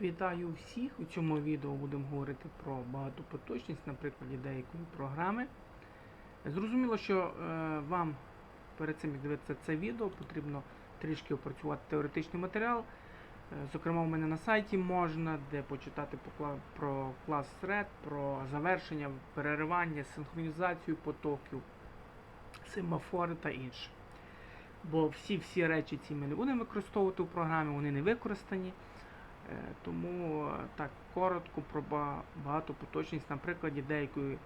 Вітаю всіх! У цьому відео будемо говорити про багатопоточність на прикладі деякої програми. Зрозуміло, що е, вам перед цим як дивитися це відео потрібно трішки опрацювати теоретичний матеріал. Е, Зокрема, у мене на сайті можна де почитати про клас thread, про завершення, переривання, синхронізацію потоків, семафори та інше. Бо всі всі речі ці ми не будемо використовувати у програмі, вони не використані. Е, Тому е, так коротко про ба- багатопоточність на прикладі деякої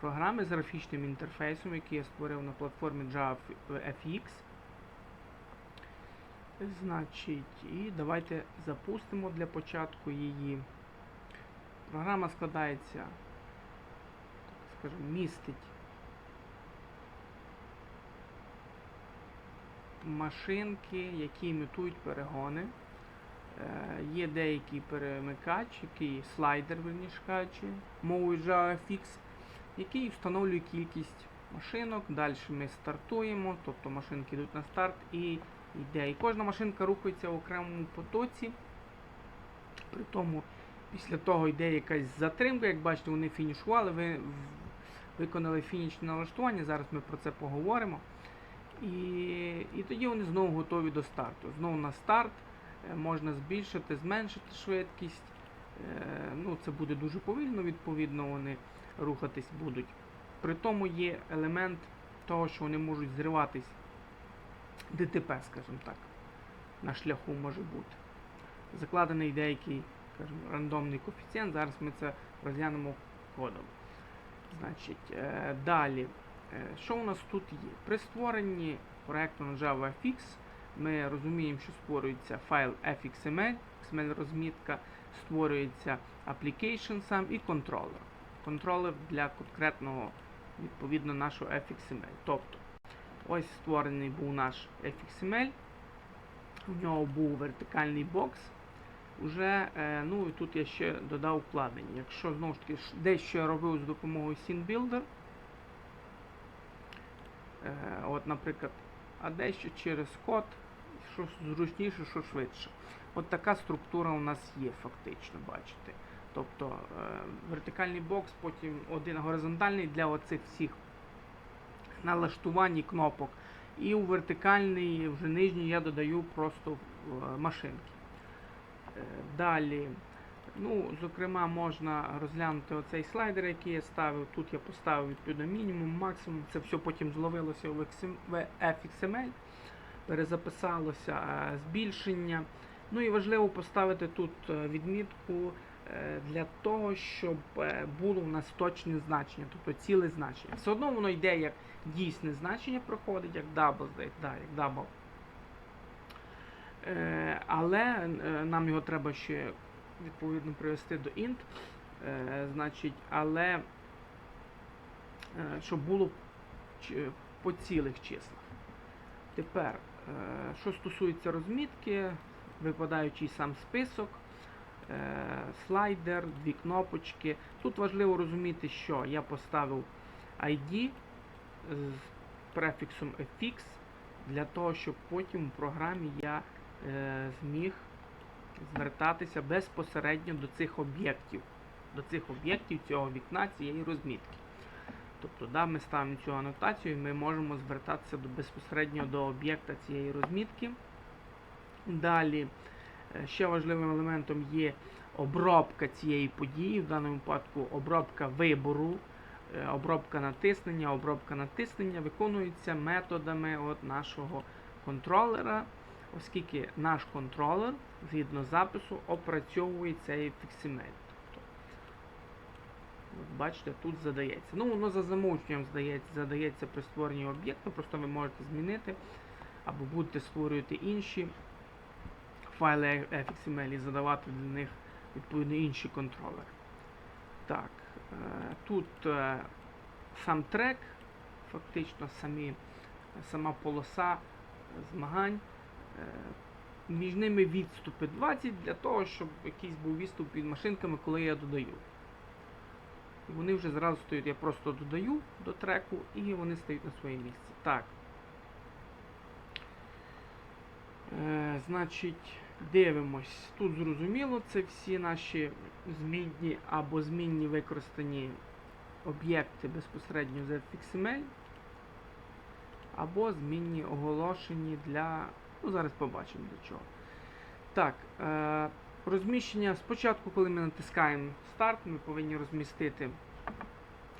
програми з графічним інтерфейсом, який я створив на платформі JavaFX. Значить, і давайте запустимо для початку її. Програма складається, скажімо, містить машинки, які імітують перегони. Е, Є деякий перемикач, який слайдер, верніше кажучи, мовою JavaFX, який встановлює кількість машинок. Далі ми стартуємо, тобто машинки йдуть на старт і йде. І кожна машинка рухається в окремому потоці. При тому після того йде якась затримка, як бачите, вони фінішували, ви виконали фінішне налаштування. Зараз ми про це поговоримо. І, і тоді вони знову готові до старту. Знову на старт можна збільшити, зменшити швидкість. Е, Ну, це буде дуже повільно, відповідно, вони рухатись будуть. При тому є елемент того, що вони можуть зриватись. ДТП, скажімо так, на шляху може бути. Закладений деякий, скажімо, рандомний коефіцієнт. Зараз ми це розглянемо кодом. Значить, е, далі. Е, Що у нас тут є? При створенні проекту на JavaFX ми розуміємо, що створюється файл fxml, XML розмітка, створюється application сам і контролер. Контролер для конкретного, відповідно, нашого fxml. Тобто, ось створений був наш fxml, у нього був вертикальний бокс. Уже, е, ну і тут я ще додав вкладення. Якщо знову ж таки дещо я робив з допомогою SceneBuilder, Е, От, наприклад, а дещо через код, що зручніше, що швидше. От така структура у нас є фактично, бачите. Тобто е, вертикальний бокс, потім один горизонтальний для оцих всіх налаштувань і кнопок. І у вертикальний, вже нижній я додаю просто е, машинки. Е, Далі, ну, зокрема, можна розглянути оцей слайдер, який я ставив. Тут я поставив відповідно мінімум, максимум. Це все потім зловилося в XM в FXML, перезаписалося збільшення. Ну і важливо поставити тут е, відмітку е, для того, щоб е, було у нас точне значення, тобто ціле значення. Все одно воно йде як дійсне значення, проходить, як double, здається, да, як. Е, але нам його треба ще відповідно привести до int. Значить, але щоб було по цілих числах. Тепер, що стосується розмітки, випадаючий сам список, е, слайдер, дві кнопочки. Тут важливо розуміти, що я поставив ID з префіксом fx для того, щоб потім у програмі я е, зміг звертатися безпосередньо до цих об'єктів, до цих об'єктів цього вікна, цієї розмітки. Тобто, да, ми ставимо цю анотацію і ми можемо звертатися до, безпосередньо до об'єкта цієї розмітки. Далі е, ще важливим елементом є обробка цієї події, в даному випадку обробка вибору, е, обробка натиснення, обробка натиснення виконується методами от нашого контролера, оскільки наш контролер, згідно запису, опрацьовує цей XML. Бачите, тут задається. Ну, воно за замовченням здається, задається при створенні об'єкту, просто ви можете змінити або будете створювати інші файли FXML і задавати для них відповідно інші контролери. Так, е, тут е, сам трек, фактично самі, сама полоса змагань. Е, між ними відступи 20 для того, щоб якийсь був відступ під машинками, коли я додаю. І вони вже зразу стоять, я просто додаю до треку і вони стають на своє місце. Так. Е, значить, Дивимось. Тут зрозуміло, це всі наші змінні або змінні використані об'єкти безпосередньо з FXML, або змінні оголошені для. Ну, зараз побачимо для чого. Так, е, розміщення спочатку, коли ми натискаємо старт, ми повинні розмістити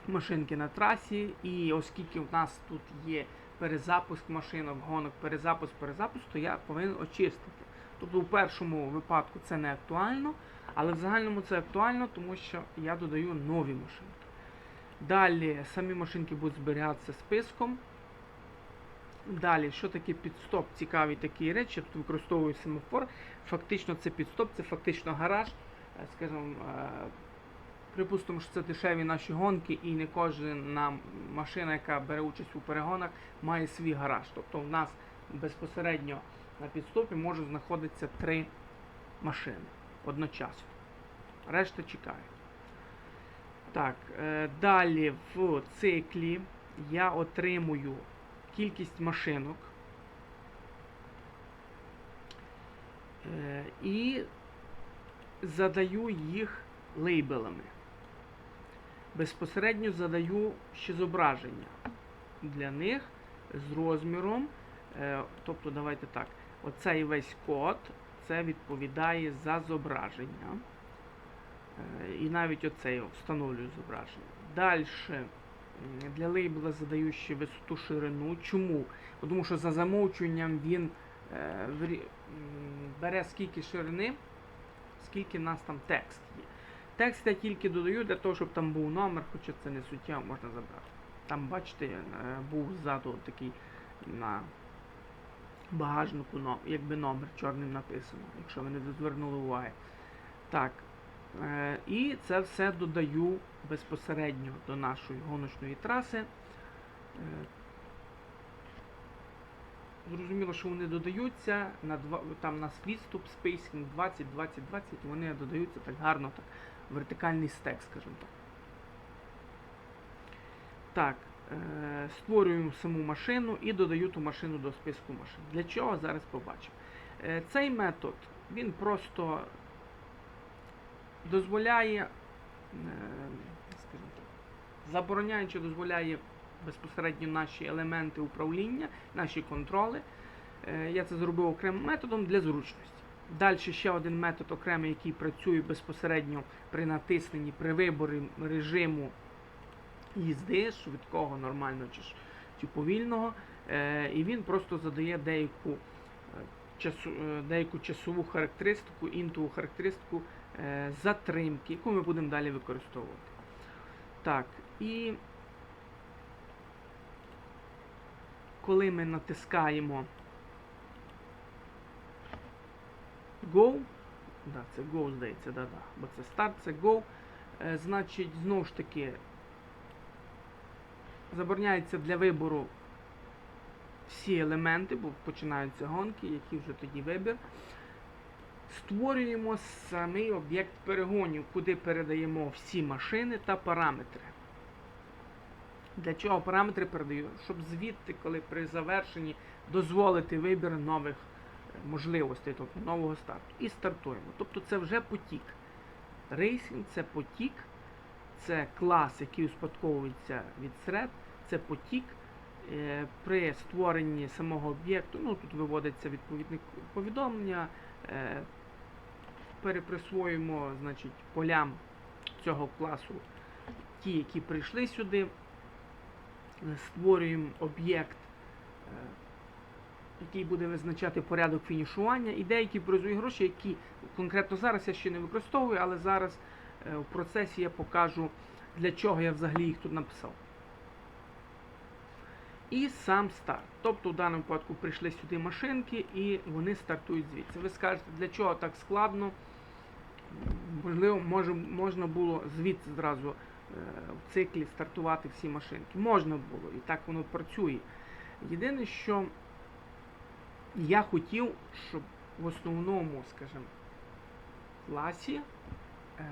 машинки на трасі. І оскільки в нас тут є перезапуск машинок, гонок, перезапуск, перезапуск, то я повинен очистити. Тобто у першому випадку це не актуально, але в загальному це актуально, тому що я додаю нові машинки. Далі самі машинки будуть зберігатися списком. Далі, що таке підстоп? Цікаві такі речі. Тут використовую семафор. Фактично це підстоп, це фактично гараж. Е, Скажімо, е, припустимо, що це дешеві наші гонки, і не кожна машина, яка бере участь у перегонах, має свій гараж. Тобто в нас безпосередньо на підстопі можуть знаходитися три машини одночасно. Решта чекає. Так, е, далі в циклі я отримую кількість машинок е, і задаю їх лейбелами. Безпосередньо задаю ще зображення для них з розміром. Е, тобто, давайте так, оцей весь код це відповідає за зображення. Е, І навіть оцей встановлюю зображення. Далі для лейбла задаю ще висоту ширину. Чому? Тому що за замовчуванням він е, бере скільки ширини, скільки в нас там текст є. Текст я тільки додаю для того, щоб там був номер, хоча це не суттєво можна забрати. Там, бачите, е, був ззаду такий на багажнику, якби номер чорним написано, якщо ви не звернули уваги. Так. Е, і це все додаю безпосередньо до нашої гоночної траси. Е, Зрозуміло, що вони додаються на два, там у нас відступ, спейсінг 20, 20, 20, вони додаються так гарно, так, вертикальний стек, скажімо так. Так, е, створюємо саму машину і додаю ту машину до списку машин. Для чого зараз побачимо. Е, цей метод він просто дозволяє, е, скажімо так, забороняє чи дозволяє безпосередньо наші елементи управління, наші контроли. Е, Я це зробив окремим методом для зручності. Далі ще один метод окремий, який працює безпосередньо при натисненні, при виборі режиму їзди, швидкого, нормального чи, чи повільного. Е, І він просто задає деяку, часу, деяку часову характеристику, інтову характеристику затримки, яку ми будемо далі використовувати. Так, і коли ми натискаємо Go, да, це Go, здається, да, да, бо це старт, це Go, е, значить, знову ж таки, забороняється для вибору всі елементи, бо починаються гонки, які вже тоді вибір. Створюємо самий об'єкт перегонів, куди передаємо всі машини та параметри. Для чого параметри передаю? Щоб звідти, коли при завершенні дозволити вибір нових е, можливостей, тобто нового старту. І стартуємо. Тобто це вже потік. Рейсинг це потік, це клас, який успадковується від серед, це потік. Е, При створенні самого об'єкту, ну тут виводиться відповідне повідомлення, переприсвоюємо значить, полям цього класу ті, які прийшли сюди, створюємо об'єкт, е, який буде визначати порядок фінішування, і деякі призові гроші, які конкретно зараз я ще не використовую, але зараз е, в процесі я покажу, для чого я взагалі їх тут написав. І сам старт. Тобто в даному випадку прийшли сюди машинки і вони стартують звідси. Ви скажете, для чого так складно? Можливо, може, можна було звідси зразу е, в циклі стартувати всі машинки. Можна було, і так воно працює. Єдине, що я хотів, щоб в основному, скажімо, класі е,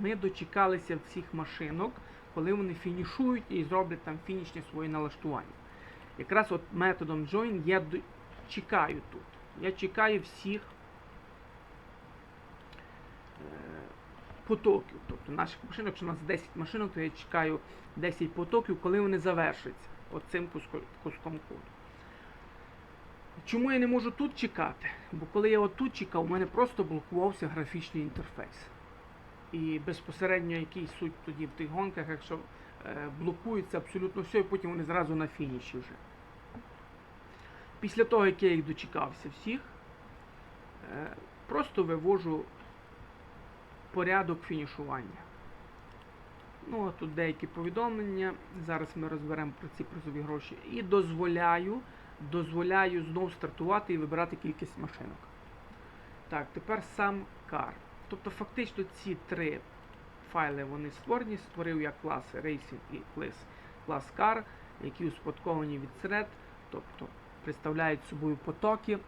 ми дочекалися всіх машинок, коли вони фінішують і зроблять там фінішні свої налаштування. Якраз от методом join я чекаю тут. Я чекаю всіх потоків. Тобто наших машинок, якщо у нас 10 машинок, то я чекаю 10 потоків, коли вони завершаться оцим куском коду. Чому я не можу тут чекати? Бо коли я отут чекав, у мене просто блокувався графічний інтерфейс. І безпосередньо який суть тоді в тих гонках, якщо е, блокується абсолютно все, і потім вони зразу на фініші вже. Після того, як я їх дочекався всіх, е, просто вивожу порядок фінішування. Ну, а тут деякі повідомлення. Зараз ми розберемо про ці призові гроші. І дозволяю, дозволяю знов стартувати і вибирати кількість машинок. Так, тепер сам кар. Тобто фактично ці три файли вони створені, створив я класи Racing і клас, Car, які успадковані від Thread, тобто представляють собою потоки.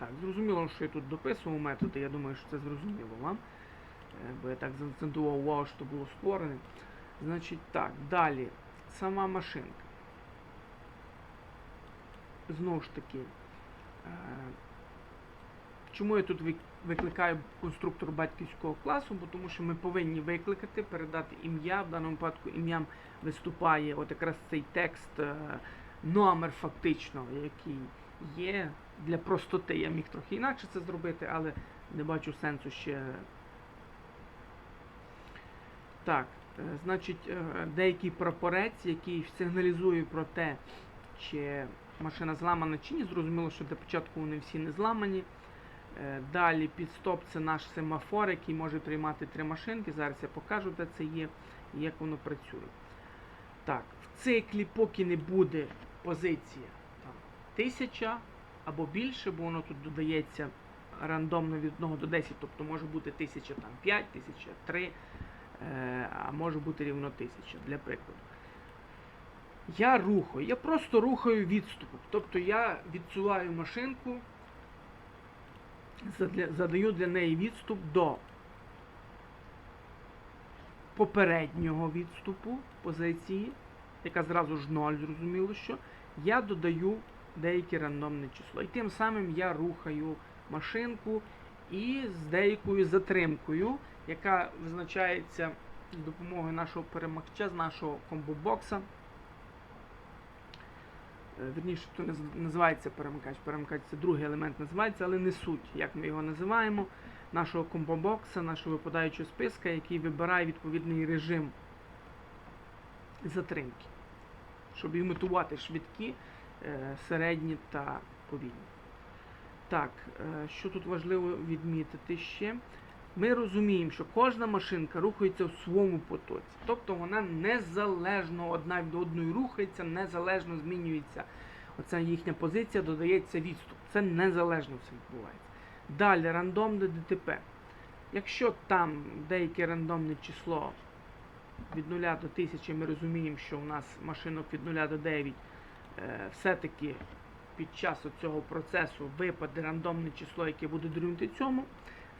Так, зрозуміло, що я тут дописував методи, я думаю, що це зрозуміло вам. Е, Бо я так заакцентував увагу, що було створене. Значить так, далі. Сама машинка. Знову ж таки. е, Чому я тут викликаю конструктор батьківського класу? Бо тому що ми повинні викликати, передати ім'я. В даному випадку ім'ям виступає от якраз цей текст, е, номер фактично, який є для простоти. Я міг трохи інакше це зробити, але не бачу сенсу ще. Так, е, значить, е, деякий прапорець, який сигналізує про те, чи машина зламана чи ні. Зрозуміло, що для початку вони всі не зламані. Е, Далі під стоп це наш семафор, який може тримати три машинки. Зараз я покажу, де це є і як воно працює. Так, в циклі, поки не буде позиція там, 1000 або більше, бо воно тут додається рандомно від 1 до 10, тобто може бути 1005, 1003, е, а може бути рівно 1000, для прикладу. Я рухаю, я просто рухаю відступом. Тобто я відсуваю машинку, задаю для неї відступ до попереднього відступу позиції, яка зразу ж 0, зрозуміло, що я додаю деяке рандомне число. І тим самим я рухаю машинку і з деякою затримкою, яка визначається з допомогою нашого перемагча, з нашого комбобокса. Е, Вірніше, то називається перемикач. Перемикач це другий елемент називається, але не суть, як ми його називаємо. Нашого комбобокса, нашого випадаючого списка, який вибирає відповідний режим затримки, щоб імітувати швидкі, середні та повільні. Так, е, що тут важливо відмітити ще? Ми розуміємо, що кожна машинка рухається в своєму потоці. Тобто вона незалежно одна від одної рухається, незалежно змінюється. Оця їхня позиція, додається відступ. Це незалежно все відбувається. Далі рандомне ДТП. Якщо там деяке рандомне число від 0 до 1000, ми розуміємо, що у нас машинок від 0 до 9 е, все-таки під час цього процесу випаде рандомне число, яке буде дорівнювати цьому.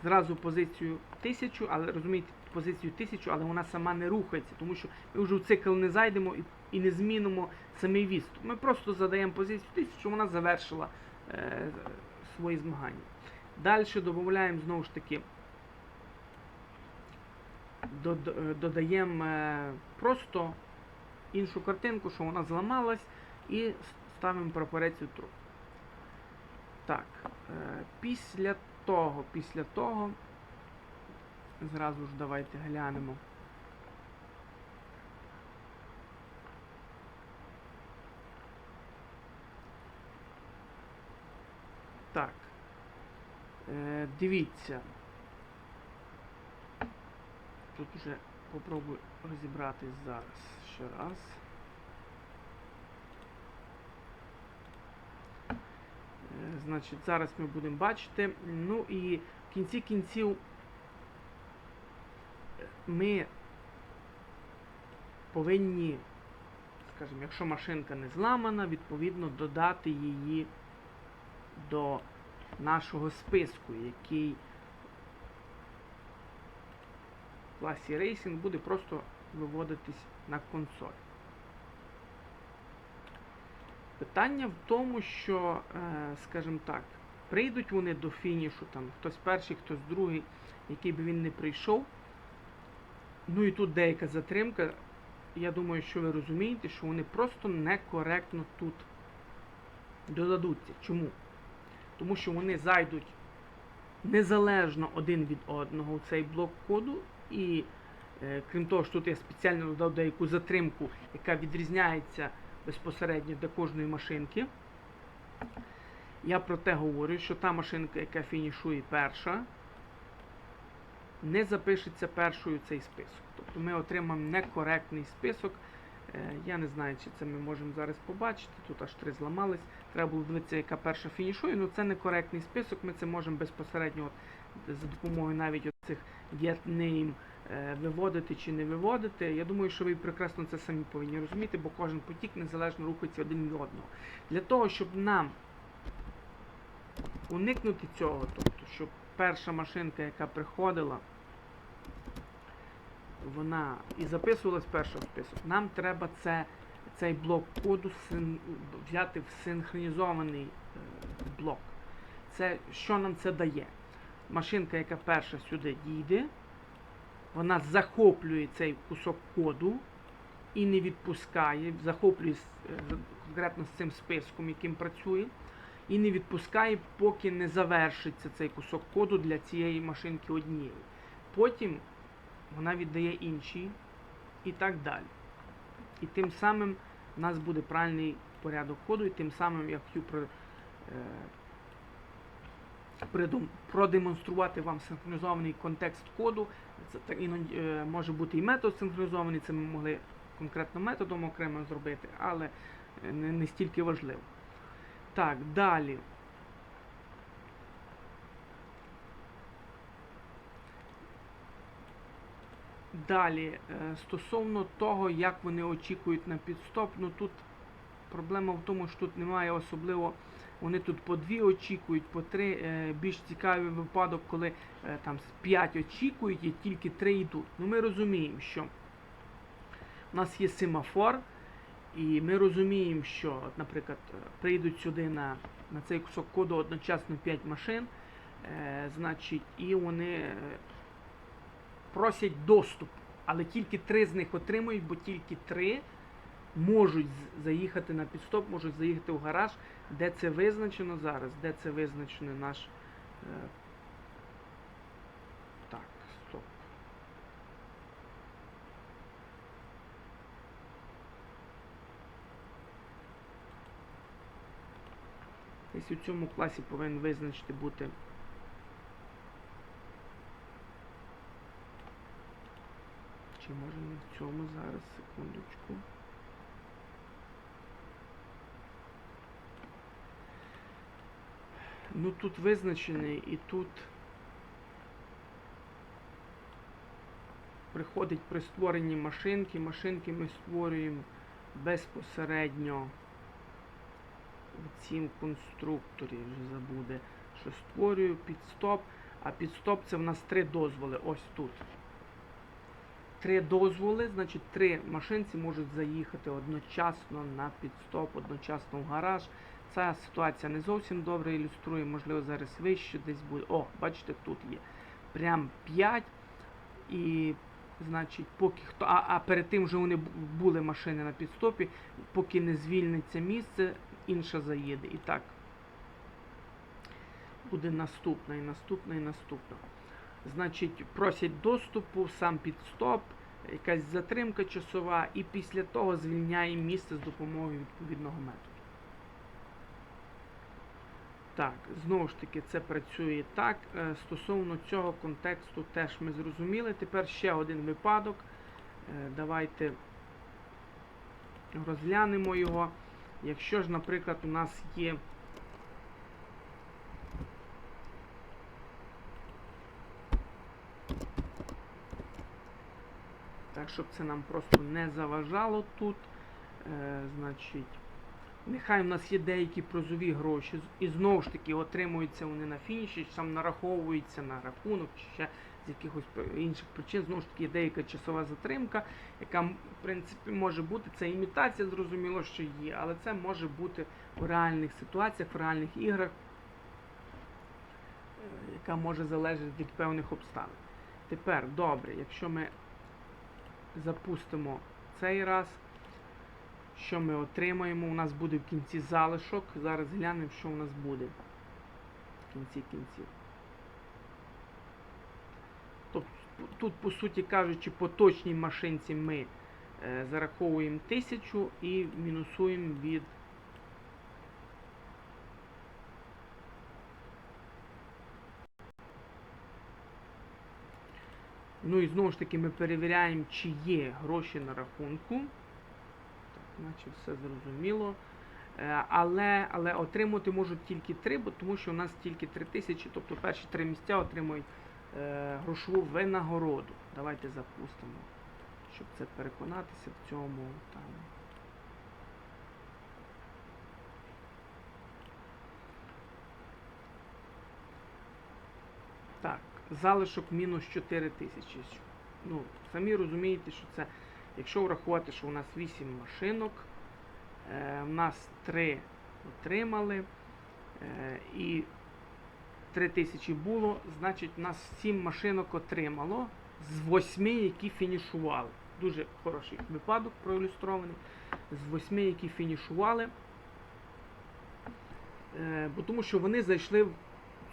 Зразу позицію 1000, але розумієте, позицію 1000, але вона сама не рухається, тому що ми вже в цикл не зайдемо і, і не змінимо самий відступ. Ми просто задаємо позицію 1000, вона завершила е, свої змагання. Далі додаємо знову ж таки, е, додаємо е, просто іншу картинку, що вона зламалась, і ставимо прапорець true. Так, е, після того, після того, зразу ж давайте глянемо. Так. Е, дивіться. Тут вже попробую розібратись зараз ще раз. Е, Значить, зараз ми будемо бачити. Ну і в кінці кінців ми повинні, скажімо, якщо машинка не зламана, відповідно додати її до нашого списку, який в класі Racing буде просто виводитись на консоль. Питання в тому, що, е, скажімо так, Прийдуть вони до фінішу, там хтось перший, хтось другий, який би він не прийшов. Ну і тут деяка затримка. Я думаю, що ви розумієте, що вони просто некоректно тут додадуться. Чому? Тому що вони зайдуть незалежно один від одного у цей блок коду. І е, крім того, що тут я спеціально додав деяку затримку, яка відрізняється безпосередньо для кожної машинки. Я про те говорю, що та машинка, яка фінішує перша, не запишеться першою цей список. Тобто ми отримаємо некоректний список. Е, Я не знаю, чи це ми можемо зараз побачити. Тут аж три зламались. Треба було дивитися, яка перша фінішує. Ну це некоректний список. Ми це можемо безпосередньо от, за допомогою навіть цих get name е, виводити чи не виводити. Я думаю, що ви прекрасно це самі повинні розуміти, бо кожен потік незалежно рухається один від одного. Для того, щоб нам уникнути цього, тобто, щоб перша машинка, яка приходила, вона і записувалась перша в список, нам треба це, цей блок коду син, взяти в синхронізований е, блок. Це, що нам це дає? Машинка, яка перша сюди дійде, вона захоплює цей кусок коду і не відпускає, захоплює е, конкретно з цим списком, яким працює, і не відпускає, поки не завершиться цей кусок коду для цієї машинки однієї. Потім вона віддає іншій і так далі. І тим самим у нас буде правильний порядок коду, і тим самим я хотів продемонструвати вам синхронізований контекст коду. Це іноді е, може бути і метод синхронізований, це ми могли конкретно методом окремо зробити, але е, не, не стільки важливо. Так, далі. Далі, е, стосовно того, як вони очікують на підстоп, ну тут проблема в тому, що тут немає особливо. Вони тут по дві очікують, по три. Е, Більш цікавий випадок, коли е, там п'ять очікують і тільки три йдуть. Ну ми розуміємо, що у нас є семафор, і ми розуміємо, що, от, наприклад, е, прийдуть сюди на, на цей кусок коду одночасно 5 машин, е, значить, і вони просять доступ, але тільки три з них отримують, бо тільки три можуть заїхати на підстоп, можуть заїхати в гараж, де це визначено зараз, де це визначено наш. Е, так, стоп. Десь у цьому класі повинен визначити бути. Чи може не в цьому зараз, секундочку. Ну тут визначений і тут приходить при створенні машинки. Машинки ми створюємо безпосередньо в цім конструкторі, вже забуде, що створюю підстоп. А підстоп це в нас три дозволи. Ось тут. Три дозволи, значить три машинці можуть заїхати одночасно на підстоп, одночасно в гараж. Ця ситуація не зовсім добре ілюструє, можливо, зараз вище десь буде. О, бачите, тут є прям 5. І, значить, поки хто. А, а перед тим вже вони були машини на підстопі, поки не звільниться місце, інша заїде. І так. Буде наступна, і наступна, і наступна. Значить, просять доступу, сам підстоп, якась затримка часова, і після того звільняє місце з допомогою відповідного методу. Так, знову ж таки, це працює так. Е, Стосовно цього контексту теж ми зрозуміли. Тепер ще один випадок. Е, Давайте розглянемо його. Якщо ж, наприклад, у нас є. Так, щоб це нам просто не заважало тут. Е, значить, нехай у нас є деякі прозові гроші, і знову ж таки отримуються вони на фініші, чи там нараховуються на рахунок, чи ще з якихось інших причин. Знову ж таки, є деяка часова затримка, яка, в принципі, може бути. Це імітація, зрозуміло, що є, але це може бути в реальних ситуаціях, в реальних іграх. яка може залежати від певних обставин. Тепер, добре, якщо ми запустимо цей раз, що ми отримаємо? У нас буде в кінці залишок. Зараз глянемо, що у нас буде в кінці кінців. Тут, по суті кажучи, по точній машинці ми е, зараховуємо 1000 і мінусуємо від Ну і знову ж таки ми перевіряємо, чи є гроші на рахунку. Наче все зрозуміло. Е, Але, але отримати можуть тільки три, бо тому що у нас тільки 3 тисячі, тобто перші три місця отримують е, грошову винагороду. Давайте запустимо, щоб це переконатися в цьому. Там. Так, залишок мінус 4 тисячі. Ну, самі розумієте, що це, якщо врахувати, що у нас 8 машинок, е, у нас 3 отримали, е, і 3 тисячі було, значить у нас 7 машинок отримало з 8, які фінішували. Дуже хороший випадок проілюстрований. З 8, які фінішували. Е, бо тому що вони зайшли в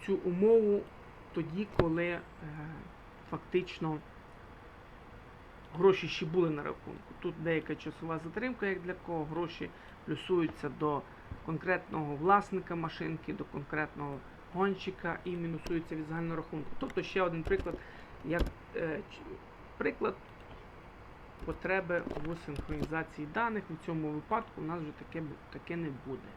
цю умову тоді, коли е, фактично гроші ще були на рахунку. Тут деяка часова затримка, як для кого гроші плюсуються до конкретного власника машинки, до конкретного гонщика і мінусуються від загального рахунку. Тобто ще один приклад, як е, приклад потреби в синхронізації даних. У цьому випадку у нас вже таке, таке не буде.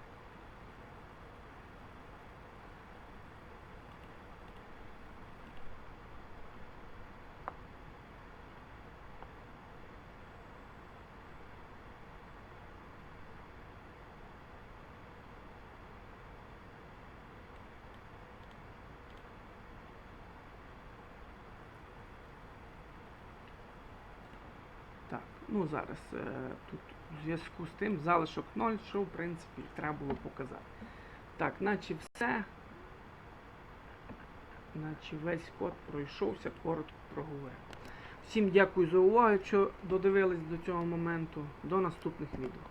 Так, ну зараз е, тут в зв'язку з тим залишок 0, що в принципі треба було показати. Так, наче все. Наче весь код пройшовся, коротко проговорив. Всім дякую за увагу, що додивились до цього моменту. До наступних відео.